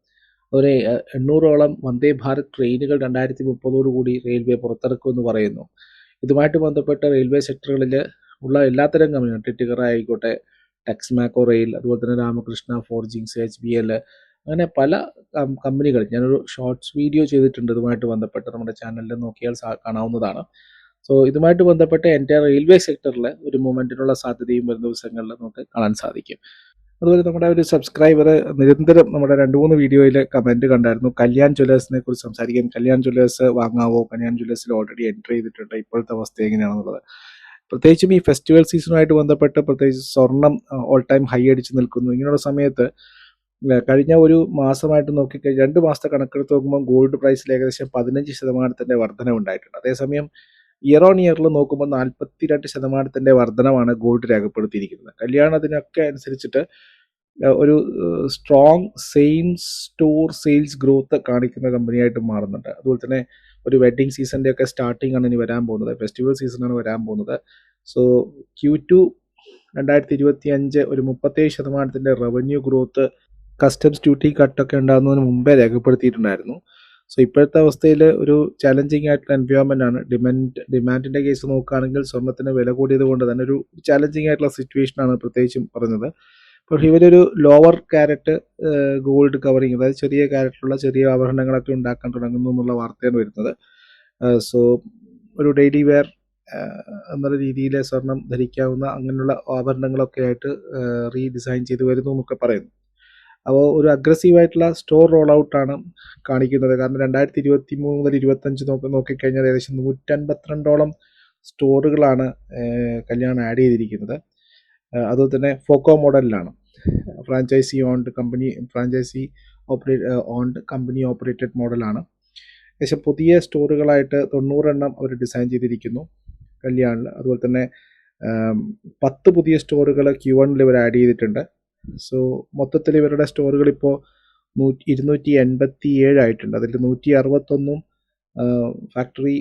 ഒരു എണ്ണൂറോളം വന്ദേ ഭാരത് ട്രെയിനുകൾ രണ്ടായിരത്തി മുപ്പതോടുകൂടി റെയിൽവേ പുറത്തിറക്കുമെന്ന് പറയുന്നു. ഇതുമായിട്ട് ബന്ധപ്പെട്ട റെയിൽവേ സെക്ടറുകളിൽ ഉള്ള എല്ലാത്തരം കമ്പനികൾ ടിറ്റിഗർ ആയിക്കോട്ടെ ടെക്സ്മാക്കോ റെയിൽ അതുപോലെ തന്നെ Ramakrishna forgings H B L അങ്ങനെ പല കമ്പനികൾ ഞാനൊരു ഷോർട്സ് വീഡിയോ ചെയ്തിട്ടുണ്ട്. ഇതുമായിട്ട് ബന്ധപ്പെട്ട് നമ്മുടെ ചാനലിൽ നോക്കിയാൽ കാണാവുന്നതാണ്. സോ ഇതുമായിട്ട് ബന്ധപ്പെട്ട് എന്റെ റെയിൽവേ സെക്ടറിൽ ഒരു മൂവ്മെന്റിനുള്ള സാധ്യതയും വരുന്ന ദിവസങ്ങളിൽ നമുക്ക് കാണാൻ സാധിക്കും. അതുപോലെ നമ്മുടെ ഒരു സബ്സ്ക്രൈബർ നിരന്തരം നമ്മുടെ രണ്ട് മൂന്ന് വീഡിയോയിൽ കമന്റ് കണ്ടായിരുന്നു. കല്യാൺ ജ്വല്ലേഴ്സിനെ കുറിച്ച് സംസാരിക്കാൻ. കല്യാൺ ജ്വല്ലേഴ്സ് വാങ്ങാവോ? കല്യാൺ ജ്വല്ലേഴ്സിൽ ഓൾറെഡി എൻട്രി ചെയ്തിട്ടുണ്ട്. ഇപ്പോഴത്തെ അവസ്ഥ എങ്ങനെയാണെന്നുള്ളത്. പ്രത്യേകിച്ചും ഈ ഫെസ്റ്റിവൽ സീസണുമായിട്ട് ബന്ധപ്പെട്ട് പ്രത്യേകിച്ച് സ്വർണം ഓൾ ടൈം ഹൈ അടിച്ച് നിൽക്കുന്നു. ഇങ്ങനെയുള്ള സമയത്ത് കഴിഞ്ഞ ഒരു മാസമായിട്ട് നോക്കിക്കഴിഞ്ഞാൽ രണ്ട് മാസത്തെ കണക്കെടുത്ത് നോക്കുമ്പോൾ ഗോൾഡ് പ്രൈസിൽ ഏകദേശം പതിനഞ്ച് ശതമാനത്തിന്റെ വർധന ഉണ്ടായിട്ടുണ്ട് അതേസമയം ഇയർ ഓൺ ഇയറിൽ നോക്കുമ്പോൾ നാൽപ്പത്തിരണ്ട് ശതമാനത്തിന്റെ വർധനമാണ് ഗോൾഡ് രേഖപ്പെടുത്തിയിരിക്കുന്നത്. കല്യാണത്തിനൊക്കെ അനുസരിച്ചിട്ട് ഒരു strong same store sales growth കാണിക്കുന്ന കമ്പനിയായിട്ട് മാറുന്നുണ്ട്. അതുപോലെ തന്നെ ഒരു വെഡ്ഡിങ് സീസണിന്റെ ഒക്കെ സ്റ്റാർട്ടിംഗ് ആണ് ഇനി വരാൻ പോകുന്നത്. ഫെസ്റ്റിവൽ സീസണാണ് വരാൻ പോകുന്നത്. സോ ക്യൂ ടു രണ്ടായിരത്തി ഇരുപത്തി അഞ്ച് ഒരു മുപ്പത്തേഴ് ശതമാനത്തിന്റെ റവന്യൂ ഗ്രോത്ത് കസ്റ്റംസ് ഡ്യൂട്ടി കട്ടൊക്കെ ഉണ്ടാകുന്നതിന് മുമ്പേ രേഖപ്പെടുത്തിയിട്ടുണ്ടായിരുന്നു. സോ ഇപ്പോഴത്തെ അവസ്ഥയിൽ ഒരു ചലഞ്ചിങ് ആയിട്ടുള്ള എൻവയോൺമെന്റ് ആണ്. ഡിമാൻഡ് ഡിമാൻഡിന്റെ കേസ് നോക്കുകയാണെങ്കിൽ സ്വർണത്തിന് വില കൂടിയത് കൊണ്ട് തന്നെ ഒരു ചലഞ്ചിങ് ആയിട്ടുള്ള സിറ്റുവേഷൻ ആണ് പ്രത്യേകിച്ചും പറഞ്ഞത്. അപ്പോൾ ഇവരൊരു ലോവർ ക്യാരറ്റ് ഗോൾഡ് കവറിങ് അതായത് ചെറിയ ക്യാരറ്റിലുള്ള ചെറിയ ആഭരണങ്ങളൊക്കെ ഉണ്ടാക്കാൻ തുടങ്ങുന്നു എന്നുള്ള വാർത്തയാണ് വരുന്നത്. സോ ഒരു ഡെയിലി വെയർ എന്നുള്ള രീതിയിൽ സ്വർണം ധരിക്കാവുന്ന അങ്ങനെയുള്ള ആഭരണങ്ങളൊക്കെ ആയിട്ട് റീഡിസൈൻ ചെയ്ത് വരുന്നു എന്നൊക്കെ പറയുന്നു. അപ്പോൾ ഒരു അഗ്രസീവായിട്ടുള്ള സ്റ്റോർ റോൾ ഔട്ടാണ് കാണിക്കുന്നത്. കാരണം രണ്ടായിരത്തി ഇരുപത്തി മൂന്ന് മുതൽ ഇരുപത്തഞ്ച് നോക്കി നോക്കിക്കഴിഞ്ഞാൽ ഏകദേശം നൂറ്റൻപത്തിരണ്ടോളം സ്റ്റോറുകളാണ് കല്യാണം ആഡ് ചെയ്തിരിക്കുന്നത്. അതുപോലെ തന്നെ FOCO മോഡലിലാണ് franchise owned company franchise operate owned company operated മോഡലാണ് ഏകദേശം പുതിയ സ്റ്റോറുകളായിട്ട് തൊണ്ണൂറെണ്ണം അവർ ഡിസൈൻ ചെയ്തിരിക്കുന്നു കല്യാണിൽ അതുപോലെ തന്നെ പത്ത് പുതിയ സ്റ്റോറുകൾ ക്യു വണ്ണിൽ ഇവർ ആഡ് ചെയ്തിട്ടുണ്ട്. സോ മൊത്തത്തിൽ ഇവരുടെ സ്റ്റോറുകൾ ഇപ്പോൾ നൂറ്റി ഇരുന്നൂറ്റി എൺപത്തി ഏഴായിട്ടുണ്ട് അതിൽ നൂറ്റി അറുപത്തൊന്നും factory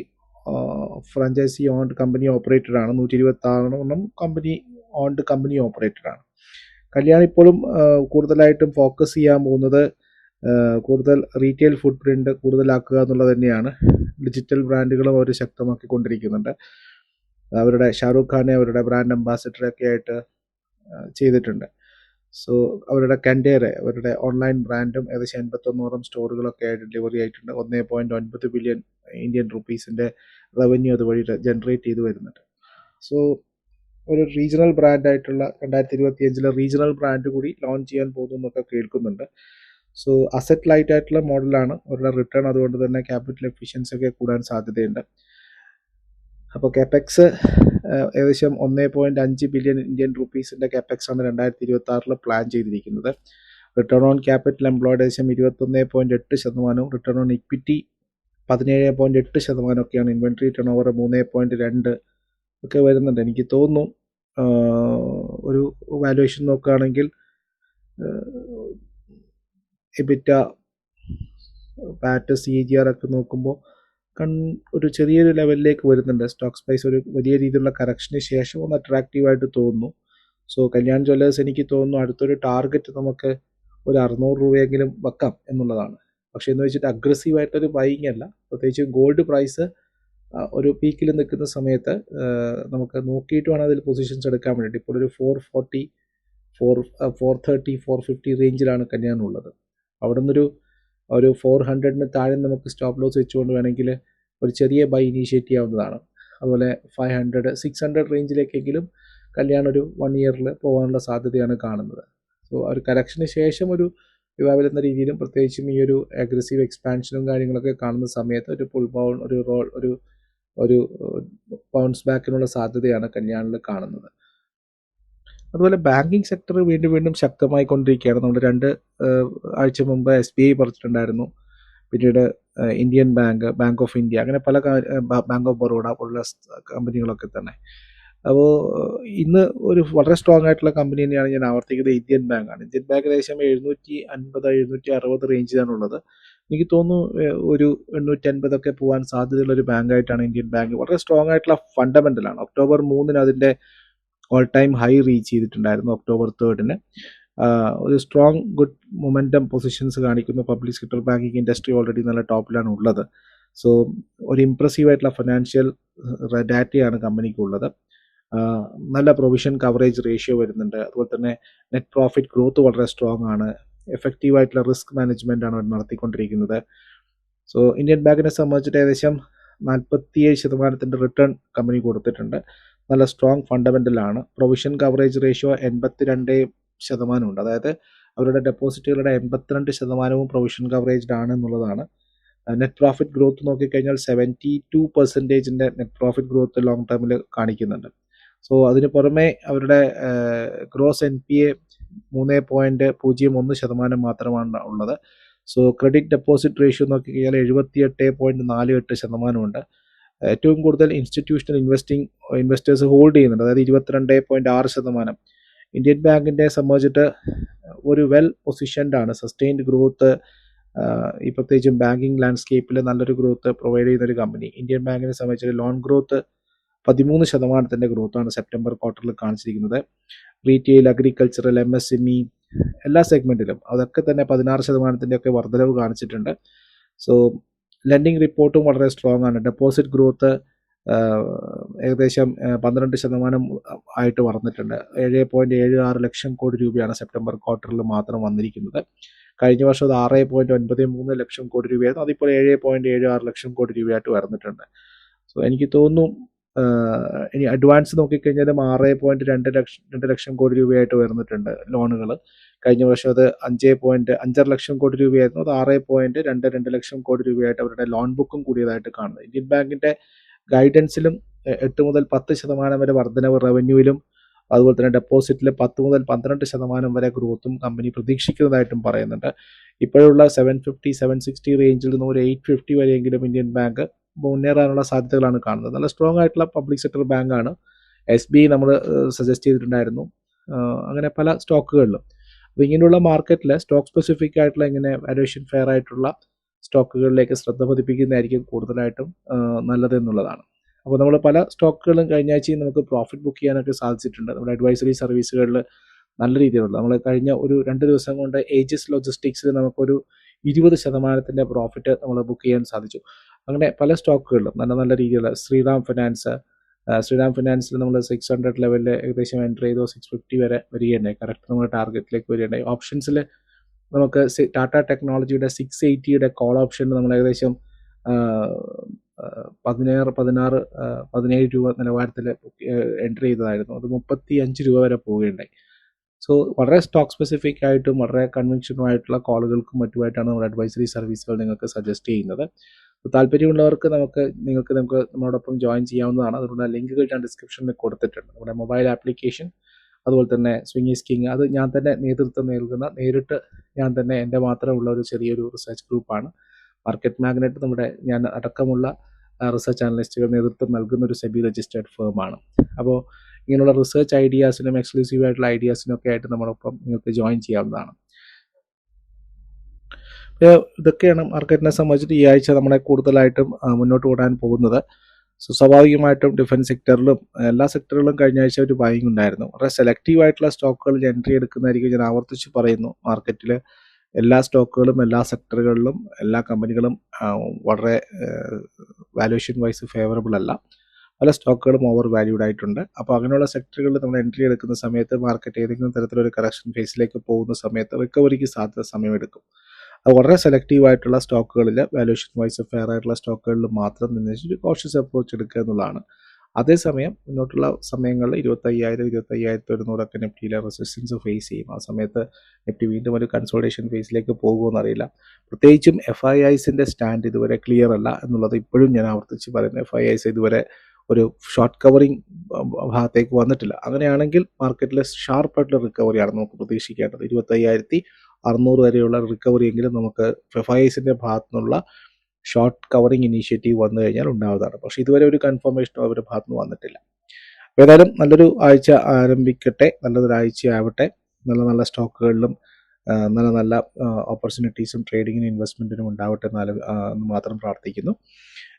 franchise owned company operated ആണ്. നൂറ്റി ഇരുപത്തി ആറെണ്ണം കമ്പനി ഓൺഡ് കമ്പനി ഓപ്പറേറ്റഡ് ആണ്. കല്യാൺ ഇപ്പോഴും കൂടുതലായിട്ടും ഫോക്കസ് ചെയ്യാൻ പോകുന്നത് കൂടുതൽ റീറ്റെയിൽ ഫുഡ് പ്രിന്റ് കൂടുതലാക്കുക എന്നുള്ളത് തന്നെയാണ്. ഡിജിറ്റൽ ബ്രാൻഡുകളും അവർ ശക്തമാക്കിക്കൊണ്ടിരിക്കുന്നുണ്ട്. അവരുടെ ഷാറൂഖ് ഖാനെ അവരുടെ ബ്രാൻഡ് അംബാസിഡറൊക്കെ ആയിട്ട് ചെയ്തിട്ടുണ്ട്. സോ അവരുടെ കൻഡേറെ അവരുടെ ഓൺലൈൻ ബ്രാൻഡും ഏകദേശം എൺപത്തൊന്നോളം സ്റ്റോറുകളൊക്കെ ആയിട്ട് ഡെലിവറി ആയിട്ടുണ്ട്. ഒന്നേ പോയിന്റ് ഒൻപത് ബില്യൺ ഇന്ത്യൻ റുപ്പീസിന്റെ റവന്യൂ അതുവഴി ജനറേറ്റ് ചെയ്ത് വരുന്നുണ്ട്. സോ ഒരു റീജിയണൽ ബ്രാൻഡായിട്ടുള്ള രണ്ടായിരത്തി ഇരുപത്തി അഞ്ചിലെ റീജിയണൽ ബ്രാൻഡ് കൂടി ലോഞ്ച് ചെയ്യാൻ പോകുന്നു എന്നൊക്കെ കേൾക്കുന്നുണ്ട്. സോ അസറ്റ് ലൈറ്റ് ആയിട്ടുള്ള മോഡലാണ് അവരുടെ റിട്ടേൺ അതുകൊണ്ട് തന്നെ ക്യാപിറ്റൽ എഫിഷ്യൻസി ഒക്കെ കൂടാൻ സാധ്യതയുണ്ട്. അപ്പോൾ കെപെക്സ് ഏകദേശം ഒന്നേ പോയിന്റ് അഞ്ച് ബില്യൺ ഇന്ത്യൻ റുപ്പീസിന്റെ ക്യാപെക്സ് ആണ് രണ്ടായിരത്തി ഇരുപത്തി ആറിൽ പ്ലാൻ ചെയ്തിരിക്കുന്നത്. റിട്ടേൺ ഓൺ ക്യാപിറ്റൽ എംപ്ലോയ്ഡ് ഏകദേശം ഇരുപത്തൊന്ന് പോയിന്റ് എട്ട് ശതമാനവും റിട്ടേൺ ഓൺ ഇക്വിറ്റി പതിനേഴ് പോയിന്റ് എട്ട് ശതമാനമൊക്കെയാണ് ഇൻവെൻട്രി ടേൺ ഓവർ മൂന്ന് പോയിന്റ് രണ്ട് ഒക്കെ വരുന്നുണ്ട്. എനിക്ക് തോന്നുന്നു ഒരു വാലുവേഷൻ നോക്കുകയാണെങ്കിൽ EBITA PAT C G R ഒക്കെ നോക്കുമ്പോൾ കൺ ഒരു ചെറിയൊരു ലെവലിലേക്ക് വരുന്നുണ്ട്. സ്റ്റോക്ക് പ്രൈസ് ഒരു വലിയ രീതിയിലുള്ള കറക്ഷന് ശേഷം ഒന്ന് അട്രാക്റ്റീവായിട്ട് തോന്നുന്നു. സോ കല്യാൺ ജ്വല്ലേഴ്സ് എനിക്ക് തോന്നുന്നു അടുത്തൊരു ടാർഗറ്റ് നമുക്ക് ഒരു അറുന്നൂറ് രൂപയെങ്കിലും വെക്കാം എന്നുള്ളതാണ്. പക്ഷേ എന്ന് വെച്ചിട്ട് അഗ്രസീവായിട്ടൊരു ബൈങ് അല്ല. പ്രത്യേകിച്ച് ഗോൾഡ് പ്രൈസ് ഒരു പീക്കിൽ നിൽക്കുന്ന സമയത്ത് നമുക്ക് നോക്കിയിട്ട് വേണം അതിൽ പൊസിഷൻസ് എടുക്കാൻ വേണ്ടിയിട്ട്. ഇപ്പോൾ ഒരു four forty four four thirty four fifty റേഞ്ചിലാണ് കല്യാൺ ഉള്ളത്. അവിടെ നിന്നൊരു ഒരു ഫോർ ഹൺഡ്രഡിന് താഴെ നമുക്ക് സ്റ്റോപ്പ് ലോസ് വെച്ചുകൊണ്ട് വേണമെങ്കിൽ ഒരു ചെറിയ ബൈ ഇനീഷ്യേറ്റ് ചെയ്യാവുന്നതാണ്. അതുപോലെ ഫൈവ് ഹൺഡ്രഡ് സിക്സ് ഹൺഡ്രഡ് റേഞ്ചിലേക്കെങ്കിലും കല്യാണം ഒരു വൺ ഇയറിൽ പോകാനുള്ള സാധ്യതയാണ് കാണുന്നത്. സോ ഒരു കറക്ഷന് ശേഷം ഒരു യുവാവിൽ എന്ന രീതിയിലും പ്രത്യേകിച്ചും ഈ ഒരു അഗ്രസീവ് എക്സ്പാൻഷനും കാര്യങ്ങളൊക്കെ കാണുന്ന സമയത്ത് ഒരു പുൾ ബൗൺ ഒരു റോൾ ഒരു ഒരു ബൗൺസ് ബാക്കിനുള്ള സാധ്യതയാണ് കല്യാണിൽ കാണുന്നത്. അതുപോലെ ബാങ്കിങ് സെക്ടർ വീണ്ടും വീണ്ടും ശക്തമായി കൊണ്ടിരിക്കുകയാണ് നമ്മൾ രണ്ട് ആഴ്ച മുമ്പ് എസ് ബി ഐ പറഞ്ഞിട്ടുണ്ടായിരുന്നു. പിന്നീട് Indian bank bank of India അങ്ങനെ പല ബാങ്ക് ഓഫ് ബറോഡ പോലുള്ള കമ്പനികളൊക്കെ തന്നെ. അപ്പോൾ ഇന്ന് ഒരു വളരെ സ്ട്രോങ് ആയിട്ടുള്ള കമ്പനി തന്നെയാണ് ഞാൻ ആവർത്തിക്കുന്നത് ഇന്ത്യൻ ബാങ്കാണ്. ഇന്ത്യൻ ബാങ്ക് ഏകദേശം എഴുന്നൂറ്റി അൻപത് എഴുന്നൂറ്റി അറുപത് റേഞ്ചിലാണ് ഉള്ളത്. എനിക്ക് തോന്നുന്നു ഒരു എണ്ണൂറ്റി അൻപതൊക്കെ പോകാൻ സാധ്യതയുള്ള ഒരു ബാങ്കായിട്ടാണ് ഇന്ത്യൻ ബാങ്ക്. വളരെ സ്ട്രോങ് ആയിട്ടുള്ള ഫണ്ടമെന്റലാണ് ഒക്ടോബർ മൂന്നിന് അതിന്റെ ഓൾ ടൈം ഹൈ റീച്ച് ചെയ്തിട്ടുണ്ടായിരുന്നു ഒക്ടോബർ തേർഡിന് ഒരു സ്ട്രോങ് ഗുഡ് മൊമെന്റം പൊസിഷൻസ് കാണിക്കുന്നു public sector banking industry already നല്ല ടോപ്പിലാണ് ഉള്ളത്. സോ ഒരു ഇമ്പ്രസീവ് ആയിട്ടുള്ള ഫിനാൻഷ്യൽ ഡാറ്റയാണ് കമ്പനിക്ക് ഉള്ളത്. നല്ല പ്രൊവിഷൻ കവറേജ് റേഷ്യോ വരുന്നുണ്ട്. അതുപോലെ തന്നെ നെറ്റ് പ്രോഫിറ്റ് ഗ്രോത്ത് വളരെ സ്ട്രോങ് ആണ്. എഫക്റ്റീവ് ആയിട്ടുള്ള റിസ്ക് മാനേജ്മെന്റ് ആണ് അവർ നടത്തിക്കൊണ്ടിരിക്കുന്നത്. സോ ഇന്ത്യൻ ബാങ്കിനെ സംബന്ധിച്ചിട്ട് ഏകദേശം നാൽപ്പത്തിയേഴ് ശതമാനത്തിന്റെ റിട്ടേൺ കമ്പനി കൊടുത്തിട്ടുണ്ട്. നല്ല സ്ട്രോങ് ഫണ്ടമെന്റലാണ് പ്രൊവിഷൻ കവറേജ് റേഷ്യോ എൺപത്തിരണ്ട് ശതമാനമുണ്ട് അതായത് അവരുടെ ഡെപ്പോസിറ്റുകളുടെ എൺപത്തിരണ്ട് ശതമാനവും പ്രൊവിഷൻ കവറേജ്ഡ് ആണ് എന്നുള്ളതാണ്. നെറ്റ് പ്രോഫിറ്റ് ഗ്രോത്ത് നോക്കിക്കഴിഞ്ഞാൽ സെവന്റി ടു പെർസെന്റേജിന്റെ നെറ്റ് പ്രോഫിറ്റ് ഗ്രോത്ത് ലോങ് ടേമിൽ കാണിക്കുന്നുണ്ട്. സോ അതിന് പുറമെ അവരുടെ ഗ്രോസ് എൻ പി എ മൂന്ന് പോയിന്റ് പൂജ്യം ഒന്ന് ശതമാനം മാത്രമാണ് ഉള്ളത്. സോ ക്രെഡിറ്റ് ഡെപ്പോസിറ്റ് റേഷ്യോ നോക്കിക്കഴിഞ്ഞാൽ എഴുപത്തിയെട്ട് പോയിന്റ് നാല് എട്ട് ശതമാനമുണ്ട് ഏറ്റവും കൂടുതൽ ഇൻസ്റ്റിറ്റ്യൂഷണൽ ഇൻവെസ്റ്റിംഗ് ഇൻവെസ്റ്റേഴ്സ് ഹോൾഡ് ചെയ്യുന്നുണ്ട്. അതായത് ഇരുപത്തിരണ്ട് പോയിന്റ് ആറ് ശതമാനം. ഇന്ത്യൻ ബാങ്കിന്റെ സംബന്ധിച്ചിട്ട് ഒരു വെൽ പൊസിഷൻഡ് ആണ്. സസ്റ്റെയിൻഡ് ഗ്രോത്ത് ഈ പ്രത്യേകിച്ചും ബാങ്കിങ് ലാൻഡ്സ്കേപ്പിൽ നല്ലൊരു ഗ്രോത്ത് പ്രൊവൈഡ് ചെയ്യുന്ന ഒരു കമ്പനി ഇന്ത്യൻ ബാങ്കിനെ സംബന്ധിച്ചിട്ട് ലോൺ ഗ്രോത്ത് പതിമൂന്ന് ശതമാനത്തിന്റെ ഗ്രോത്താണ് സെപ്റ്റംബർ ക്വാർട്ടറിൽ കാണിച്ചിരിക്കുന്നത്. Retail agricultural M S M E എല്ലാ സെഗ്മെന്റിലും അതൊക്കെ തന്നെ പതിനാറ് ശതമാനത്തിന്റെയൊക്കെ വർധനവ് കാണിച്ചിട്ടുണ്ട്. സോ ലെൻഡിങ് റിപ്പോർട്ടും വളരെ സ്ട്രോങ് ആണ്. ഡെപ്പോസിറ്റ് ഗ്രോത്ത് ഏകദേശം പന്ത്രണ്ട് ശതമാനം ആയിട്ട് വളർന്നിട്ടുണ്ട് ഏഴ് പോയിന്റ് ഏഴ് ആറ് ലക്ഷം കോടി രൂപയാണ് സെപ്റ്റംബർ ക്വാർട്ടറിൽ മാത്രം വന്നിരിക്കുന്നത്. കഴിഞ്ഞ വർഷം അത് ആറ് പോയിന്റ് ഒൻപത് മൂന്ന് ലക്ഷം കോടി രൂപയായിരുന്നു. അതിപ്പോൾ ഏഴ് പോയിന്റ് ഏഴ് ആറ് ലക്ഷം കോടി രൂപയായിട്ട് വരുന്നിട്ടുണ്ട് സോ എനിക്ക് തോന്നുന്നു ഇനി അഡ്വാൻസ് നോക്കിക്കഴിഞ്ഞാലും ആറ് പോയിന്റ് രണ്ട് ലക്ഷം രണ്ട് ലക്ഷം കോടി രൂപയായിട്ട് വരുന്നിട്ടുണ്ട് ലോണുകൾ കഴിഞ്ഞ വർഷം അത് അഞ്ച് പോയിന്റ് അഞ്ചര ലക്ഷം കോടി രൂപയായിരുന്നു. അത് ആറ് പോയിന്റ് രണ്ട് രണ്ട് ലക്ഷം കോടി രൂപയായിട്ട് അവരുടെ ലോൺ ബുക്കും കൂടിയതായിട്ട് കാണുന്നത് ഇന്ത്യൻ ബാങ്കിന്റെ ഗൈഡൻസിലും എട്ട് മുതൽ പത്ത് ശതമാനം വരെ വർധനവ് റവന്യൂവിലും അതുപോലെ തന്നെ ഡെപ്പോസിറ്റിൽ പത്ത് മുതൽ പന്ത്രണ്ട് ശതമാനം വരെ ഗ്രോത്തും കമ്പനി പ്രതീക്ഷിക്കുന്നതായിട്ടും പറയുന്നുണ്ട്. ഇപ്പോഴുള്ള സെവൻ ഫിഫ്റ്റി സെവൻ സിക്സ്റ്റി റേഞ്ചിൽ നിന്ന് ഒരു എയ്റ്റ് ഫിഫ്റ്റി വരെയെങ്കിലും ഇന്ത്യൻ ബാങ്ക് മുന്നേറാനുള്ള സാധ്യതകളാണ് കാണുന്നത്. നല്ല സ്ട്രോങ് ആയിട്ടുള്ള പബ്ലിക് സെക്ടർ ബാങ്കാണ് എസ് ബി നമ്മൾ സജസ്റ്റ് ചെയ്തിട്ടുണ്ടായിരുന്നു. അങ്ങനെ പല സ്റ്റോക്കുകളിലും അപ്പോൾ ഇങ്ങനെയുള്ള മാർക്കറ്റിൽ സ്റ്റോക്ക് സ്പെസിഫിക് ആയിട്ടുള്ള ഇങ്ങനെ വാലുവേഷൻ ഫെയർ ആയിട്ടുള്ള സ്റ്റോക്കുകളിലേക്ക് ശ്രദ്ധ പതിപ്പിക്കുന്നതായിരിക്കും കൂടുതലായിട്ടും നല്ലതെന്നുള്ളതാണ്. അപ്പോൾ നമ്മൾ പല സ്റ്റോക്കുകളും കഴിഞ്ഞ ആഴ്ചയും നമുക്ക് പ്രോഫിറ്റ് ബുക്ക് ചെയ്യാനൊക്കെ സാധിച്ചിട്ടുണ്ട്. നമ്മുടെ അഡ്വൈസറി സർവീസുകളിൽ നല്ല രീതിയിലുള്ള നമ്മൾ കഴിഞ്ഞ ഒരു രണ്ട് ദിവസം കൊണ്ട് ഏജസ് ലോജിസ്റ്റിക്സിൽ നമുക്കൊരു ഇരുപത് ശതമാനത്തിന്റെ പ്രോഫിറ്റ് നമ്മൾ ബുക്ക് ചെയ്യാൻ സാധിച്ചു. അങ്ങനെ പല സ്റ്റോക്കുകളിലും നല്ല നല്ല രീതിയിലുള്ള ശ്രീറാം ഫിനാൻസ് ശ്രീറാം ഫിനാൻസിൽ നമ്മൾ സിക്സ് ഹൺഡ്രഡ് ലെവലിൽ ഏകദേശം എന്റർ ചെയ്തോ സിക്സ് ഫിഫ്റ്റി വരെ വരികയുണ്ടായി. കറക്റ്റ് നമ്മുടെ ടാർഗറ്റിലേക്ക് വരികയുണ്ടായി. ഓപ്ഷൻസിൽ നമുക്ക് ടാറ്റ ടെക്നോളജിയുടെ സിക്സ് എയ്റ്റിയുടെ കോൾ ഓപ്ഷൻ നമ്മൾ ഏകദേശം പതിനേറ് പതിനാറ് പതിനേഴ് രൂപ നിലവാരത്തിൽ എന്റർ ചെയ്തതായിരുന്നു. അത് മുപ്പത്തി അഞ്ച് രൂപ വരെ പോവുകയുണ്ടായി. സോ വളരെ സ്റ്റോക്ക് സ്പെസിഫിക് ആയിട്ടും വളരെ കൺവെൻഷനുമായിട്ടുള്ള കോളുകൾക്കും മറ്റുമായിട്ടാണ് നമ്മുടെ അഡ്വൈസറി സർവീസുകൾ നിങ്ങൾക്ക് സജസ്റ്റ് ചെയ്യുന്നത്. താല്പര്യമുള്ളവർക്ക് നമുക്ക് നിങ്ങൾക്ക് നമുക്ക് നമ്മളോടൊപ്പം ജോയിൻ ചെയ്യാവുന്നതാണ്. അതുകൊണ്ട് ലിങ്കുകൾ ഞാൻ ഡിസ്ക്രിപ്ഷനിൽ കൊടുത്തിട്ടുണ്ട്. നമ്മുടെ മൊബൈൽ ആപ്ലിക്കേഷൻ അതുപോലെ തന്നെ സ്വിംഗി സ്കിങ് അത് ഞാൻ തന്നെ നേതൃത്വം നൽകുന്ന നേരിട്ട് ഞാൻ തന്നെ എന്റെ മാത്രമുള്ള ഒരു ചെറിയൊരു റിസർച്ച് ഗ്രൂപ്പാണ് മാർക്കറ്റ് മാഗ്നറ്റ് നമ്മുടെ ഞാൻ അടക്കമുള്ള റിസർച്ച് അനലിസ്റ്റുകൾ നേതൃത്വം നൽകുന്ന ഒരു സെബി രജിസ്റ്റേർഡ് ഫേമാണ് അപ്പോൾ ഇങ്ങനെയുള്ള റിസർച്ച് ഐഡിയാസിനും എക്സ്ക്ലൂസീവ് ആയിട്ടുള്ള ഐഡിയാസിനും ഒക്കെ ആയിട്ട് നമ്മളൊപ്പം നിങ്ങൾക്ക് ജോയിൻ ചെയ്യാവുന്നതാണ്. ഇതൊക്കെയാണ് മാർക്കറ്റിനെ സംബന്ധിച്ചിട്ട് ഈ ആഴ്ച നമ്മളെ കൂടുതലായിട്ടും മുന്നോട്ട് ഓടാൻ പോകുന്നത്. സോ സ്വാഭാവികമായിട്ടും ഡിഫൻസ് സെക്ടറിലും എല്ലാ സെക്ടറുകളിലും കഴിഞ്ഞ ആഴ്ച ഒരു ബൈങ് ഉണ്ടായിരുന്നു. വളരെ സെലക്റ്റീവ് ആയിട്ടുള്ള സ്റ്റോക്കുകളിൽ എൻട്രി എടുക്കുന്നതായിരിക്കും ഞാൻ ആവർത്തിച്ച് പറയുന്നു. മാർക്കറ്റിൽ എല്ലാ സ്റ്റോക്കുകളും എല്ലാ സെക്ടറുകളിലും എല്ലാ കമ്പനികളും വളരെ വാല്യുവേഷൻ വൈസ് ഫേവറബിൾ അല്ല. പല സ്റ്റോക്കുകളും ഓവർ വാല്യൂഡ് ആയിട്ടുണ്ട്. അപ്പോൾ അങ്ങനെയുള്ള സെക്ടറുകളിൽ നമ്മൾ എൻട്രി എടുക്കുന്ന സമയത്ത് മാർക്കറ്റ് ഏതെങ്കിലും തരത്തിലൊരു കറക്ഷൻ ഫേസിലേക്ക് പോകുന്ന സമയത്ത് റിക്കവറിക്ക് സാധ്യത സമയമെടുക്കും. വളരെ സെലക്റ്റീവ് ആയിട്ടുള്ള സ്റ്റോക്കുകളിൽ വാല്യുവേഷൻ വൈസ് ഫെയർ ആയിട്ടുള്ള സ്റ്റോക്കുകളിൽ മാത്രം നിന്ന് ഒരു കോഷ്യസ് അപ്രോച്ച് എടുക്കുക എന്നുള്ളതാണ്. അതേസമയം മുന്നോട്ടുള്ള സമയങ്ങളിൽ ഇരുപത്തയ്യായിരം ഇരുപത്തയ്യായിരത്തി ഒരുന്നൂറൊക്കെ നിഫ്റ്റിയിലെ റെസിസ്റ്റൻസ് ഫേസ് ചെയ്യും. ആ സമയത്ത് നിഫ്റ്റി വീണ്ടും ഒരു കൺസോൾട്ടേഷൻ ഫേസിലേക്ക് പോകുമെന്ന് അറിയില്ല പ്രത്യേകിച്ചും എഫ് ഐ ഐസിന്റെ സ്റ്റാൻഡ് ഇതുവരെ ക്ലിയർ അല്ല എന്നുള്ളത് ഇപ്പോഴും ഞാൻ ആവർത്തിച്ച് പറയുന്നു. എഫ് ഐ ഐസ് ഇതുവരെ ഒരു ഷോർട്ട് കവറിങ് ഭാഗത്തേക്ക് വന്നിട്ടില്ല. അങ്ങനെയാണെങ്കിൽ മാർക്കറ്റിലെ ഷാർപ്പായിട്ടുള്ള റിക്കവറിയാണ് നമുക്ക് പ്രതീക്ഷിക്കേണ്ടത്. ഇരുപത്തയ്യായിരത്തി അറുന്നൂറ് വരെയുള്ള റിക്കവറി എങ്കിലും നമുക്ക് ഫെഫൈസിന്റെ ഭാഗത്തു നിന്നുള്ള ഷോർട്ട് കവറിങ് ഇനീഷ്യേറ്റീവ് വന്നു കഴിഞ്ഞാൽ ഉണ്ടാവുന്നതാണ്. പക്ഷേ ഇതുവരെ ഒരു കൺഫർമേഷനും അവരുടെ ഭാഗത്തു നിന്ന് വന്നിട്ടില്ല ഏതായാലും നല്ലൊരു ആഴ്ച ആരംഭിക്കട്ടെ നല്ലൊരു ആഴ്ചയാവട്ടെ നല്ല നല്ല സ്റ്റോക്കുകളിലും നല്ല നല്ല ഓപ്പർച്യൂണിറ്റീസും ട്രേഡിങ്ങിനും ഇൻവെസ്റ്റ്മെന്റിനും ഉണ്ടാവട്ടെ എന്ന് മാത്രം പ്രാർത്ഥിക്കുന്നു.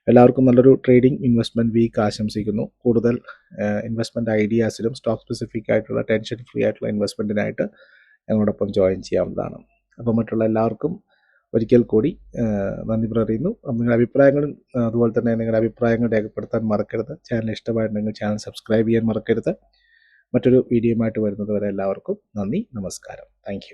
എല്ലാവർക്കും നല്ലൊരു ട്രേഡിംഗ് ഇൻവെസ്റ്റ്മെന്റ് വീക്ക് ആശംസിക്കുന്നു. കൂടുതൽ ഇൻവെസ്റ്റ്മെന്റ് ഐഡിയാസിലും സ്റ്റോക്ക് സ്പെസിഫിക് ആയിട്ടുള്ള ടെൻഷൻ ഫ്രീ ആയിട്ടുള്ള ഇൻവെസ്റ്റ്മെന്റിനായിട്ട് ഞങ്ങളോടൊപ്പം ജോയിൻ ചെയ്യാവുന്നതാണ്. അപ്പോൾ മറ്റുള്ള എല്ലാവർക്കും ഒരിക്കൽ കൂടി നന്ദി പറയുന്നു. നിങ്ങളുടെ അഭിപ്രായങ്ങളും അതുപോലെ തന്നെ നിങ്ങളുടെ അഭിപ്രായങ്ങൾ രേഖപ്പെടുത്താൻ മറക്കരുത്. ചാനൽ ഇഷ്ടമായിട്ടുണ്ടെങ്കിൽ ചാനൽ സബ്സ്ക്രൈബ് ചെയ്യാൻ മറക്കരുത്. മറ്റൊരു വീഡിയോയുമായിട്ട് വരുന്നത് വരെ എല്ലാവർക്കും നന്ദി നമസ്കാരം. താങ്ക്